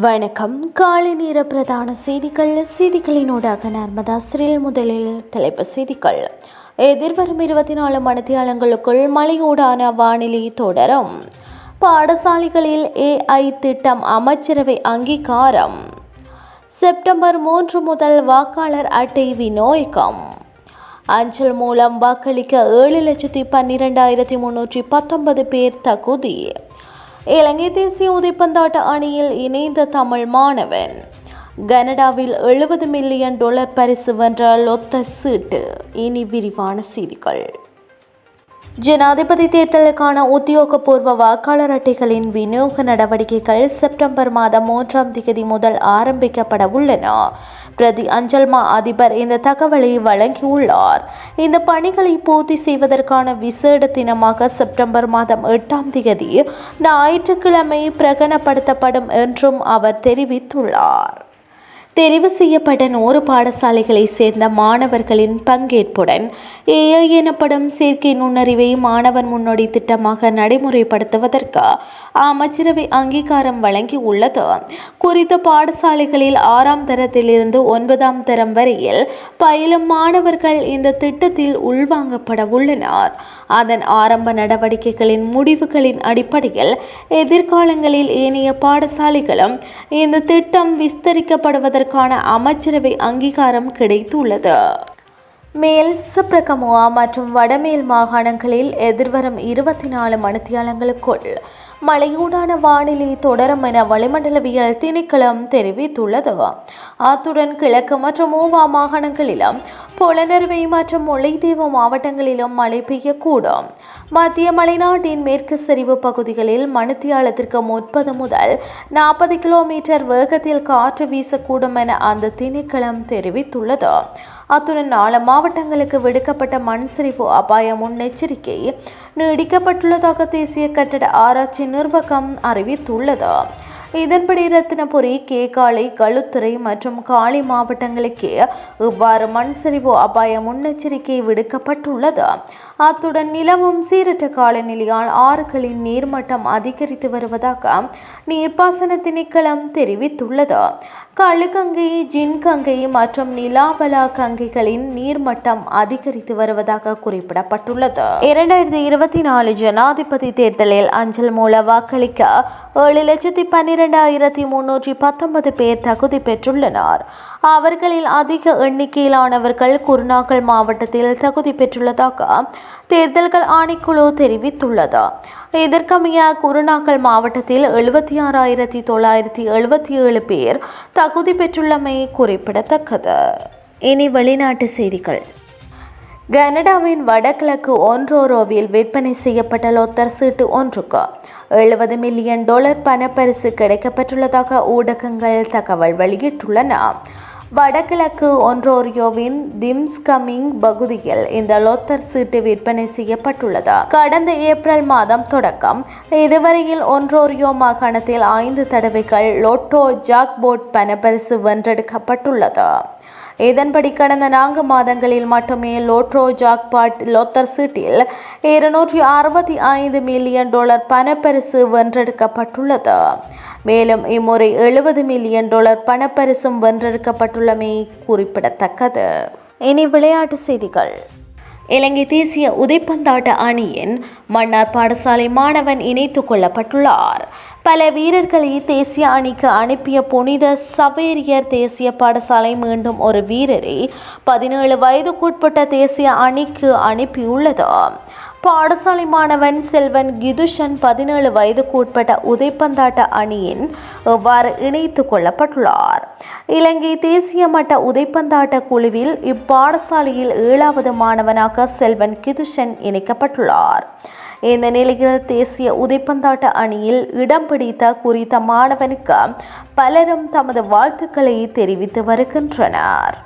வணக்கம். காலை நேர பிரதான செய்திகள். செய்திகளினூடாக நர்மதா ஸ்ரீல் முதலில் தலைப்பு செய்திகள். எதிர்வரும் இருபத்தி நாலு மணித்தியாலங்களுக்குள் மலையூடான வானிலை தொடரும். பாடசாலைகளில் ஏஐ திட்டம் அமைச்சரவை அங்கீகாரம். செப்டம்பர் மூன்று முதல் வாக்காளர் அட்டை விநியோகம். அஞ்சல் மூலம் வாக்களிக்க ஏழு லட்சத்தி பன்னிரெண்டாயிரத்தி முன்னூற்றி பத்தொன்பது பேர் தகுதி. இலங்கை தேசிய உதைப்பந்தாட்ட அணியில் இணைந்த தமிழ் மாணவன். கனடாவில் எழுபது மில்லியன் டாலர் பரிசு வென்ற லொத்த சீட்டு. இனி விரிவான செய்திகள். ஜனாதிபதி தேர்தலுக்கான உத்தியோகபூர்வ வாக்காளர் அட்டைகளின் விநியோக நடவடிக்கைகள் செப்டம்பர் மாதம் மூன்றாம் தேதி முதல் ஆரம்பிக்கப்பட உள்ளன. பிரதி அஞ்சல் மா அதிபர் இந்த தகவலை வழங்கியுள்ளார். இந்த பணிகளை பூர்த்தி செய்வதற்கான விசேட தினமாக செப்டம்பர் மாதம் எட்டாம் தேதி ஞாயிற்றுக்கிழமை பிரகடனப்படுத்தப்படும் என்றும் அவர் தெரிவித்துள்ளார். தெரிவு செய்யப்பட்ட நூறு பாடசாலைகளை சேர்ந்த மாணவர்களின் பங்கேற்புடன் ஏஐ எனப்படும் சேர்க்கை நுண்ணறிவை மாணவன் முன்னோடி திட்டமாக நடைமுறைப்படுத்துவதற்கு அமைச்சரவை அங்கீகாரம் வழங்கியுள்ளது குறித்த பாடசாலைகளில் ஆறாம் தரத்திலிருந்து ஒன்பதாம் தரம் வரையில் பயிலும் மாணவர்கள் இந்த திட்டத்தில் உள்வாங்கப்பட உள்ளனர். அதன் ஆரம்ப நடவடிக்கைகளின் முடிவுகளின் அடிப்படையில் எதிர்காலங்களில் ஏனைய பாடசாலைகளும் இந்த திட்டம் விஸ்தரிக்கப்படுவதற்கான அமைச்சரவை அங்கீகாரம் கிடைத்துள்ளது. மேல் சப்ரகமுவா மற்றும் வடமேல் மாகாணங்களில் எதிர்வரும் இருபத்தி நாலு மணித்தியாலங்களுக்குள் மழையூடான வானிலை தொடரும் என வளிமண்டலவியல் திணைக்களம் தெரிவித்துள்ளது. அத்துடன் கிழக்கு மற்றும் மூவா மாகாணங்களிலும் புலனறுவை மற்றும் முல்லைத்தீவு மாவட்டங்களிலும் மழை பெய்யக்கூடும். மத்திய மலைநாட்டின் மேற்கு சரிவு பகுதிகளில் மணித்தியாலத்திற்கு முப்பது முதல் நாற்பது கிலோமீட்டர் வேகத்தில் காற்று வீசக்கூடும் என அந்த திணைக்களம் தெரிவித்துள்ளது. அத்துடன் நாலு மாவட்டங்களுக்கு விடுக்கப்பட்ட மண் சரிவு அபாய முன்னெச்சரிக்கை நீடிக்கப்பட்டுள்ளதாக தேசிய கட்டட ஆராய்ச்சி நிர்வாகம் அறிவித்துள்ளது. இதன்படி ரத்தினபுரி கேகாலை களுத்துறை மற்றும் காளி மாவட்டங்களுக்கே இவ்வாறு மண் சரிவு அபாய முன்னெச்சரிக்கை விடுக்கப்பட்டுள்ளது. அத்துடன் நிலவும் சீரற்ற காலநிலையால் ஆறுகளின் நீர்மட்டம் அதிகரித்து வருவதாக நீர்ப்பாசன திணைக்களம் தெரிவித்துள்ளது. களுகங்கை ஜின்கங்கை மற்றும் நிலாபலா கங்கைகளின் நீர்மட்டம் அதிகரித்து வருவதாக குறிப்பிடப்பட்டுள்ளது. இரண்டாயிரத்தி இருபத்தி நாலு ஜனாதிபதி தேர்தலில் அஞ்சல் மூல வாக்களிக்க ஏழு லட்சத்தி பன்னிரெண்டாயிரத்தி முன்னூற்றி பத்தொன்பது பேர் தகுதி பெற்றுள்ளனர். அவர்களில் அதிக எண்ணிக்கையிலானவர்கள் குருநாகல் மாவட்டத்தில் தகுதி பெற்றுள்ளதாக தேர்தல்கள் ஆணைக்குழு தெரிவித்துள்ளது. இதற்கமைய குருநாகல் மாவட்டத்தில் எழுபத்தி ஆறாயிரத்தி தொள்ளாயிரத்தி எழுபத்தி ஏழு பேர் தகுதி பெற்றுள்ளமை குறிப்பிடத்தக்கது. இனி வெளிநாட்டு செய்திகள். கனடாவின் வடகிழக்கு ஒன்ரோரோவில் விற்பனை செய்யப்பட்ட லோத்தர் சீட்டு ஒன்றுக்கு எழுபது மில்லியன் டாலர் பணப்பரிசு கிடைக்கப்பெற்றுள்ளதாக ஊடகங்கள் தகவல் வெளியிட்டுள்ளன. வடகிழக்கு ஒன்ரோரியோவின் திம்ஸ்கமிங் பகுதியில் இந்த லோத்தர் சீட்டு விற்பனை செய்யப்பட்டுள்ளது. கடந்த ஏப்ரல் மாதம் தொடக்கம். இதுவரையில் ஒன்ரோரியோ மாகாணத்தில் ஐந்து தடவைகள் லோட்டோ ஜாக்போட் பணப்பரிசு வென்றெடுக்கப்பட்டுள்ளது. இதன்படி கடந்த நான்கு மாதங்களில் மட்டுமே லோட்ரோ ஜாக்பாட் லோத்தர் சீட்டில் இருநூற்றி அறுபத்தி ஐந்து மில்லியன் டாலர் பணப்பரிசு வென்றெடுக்கப்பட்டுள்ளது. மேலும் இம்முறை எழுபது மில்லியன் டாலர் பணப்பரிசும் வென்றெடுக்கப்பட்டுள்ளமை குறிப்பிடத்தக்கது. இனி விளையாட்டு செய்திகள். இலங்கை தேசிய உதைப்பந்தாட்ட அணியின் மன்னார் பாடசாலை மாணவன் இணைத்துக் கொள்ளப்பட்டுள்ளார். பல வீரர்களை தேசிய அணிக்கு அனுப்பிய புனித சவேரியர் தேசிய பாடசாலை மீண்டும் ஒரு வீரரை பதினேழு வயதுக்குட்பட்ட தேசிய அணிக்கு அனுப்பியுள்ளது. பாடசாலை மாணவன் செல்வன் கிதுஷன் பதினேழு வயதுக்கு உட்பட்ட உதைப்பந்தாட்ட அணியின் இவ்வாறு இணைத்து கொள்ளப்பட்டுள்ளார். இலங்கை தேசிய மட்ட உதைப்பந்தாட்ட குழுவில் இப்பாடசாலையில் ஏழாவது மாணவனாக செல்வன் கிதுஷன் இணைக்கப்பட்டுள்ளார். இந்த நிலையில் தேசிய உதைப்பந்தாட்ட அணியில் இடம் பிடித்த குறித்த மாணவனுக்கு பலரும் தமது வாழ்த்துக்களை தெரிவித்து வருகின்றனர்.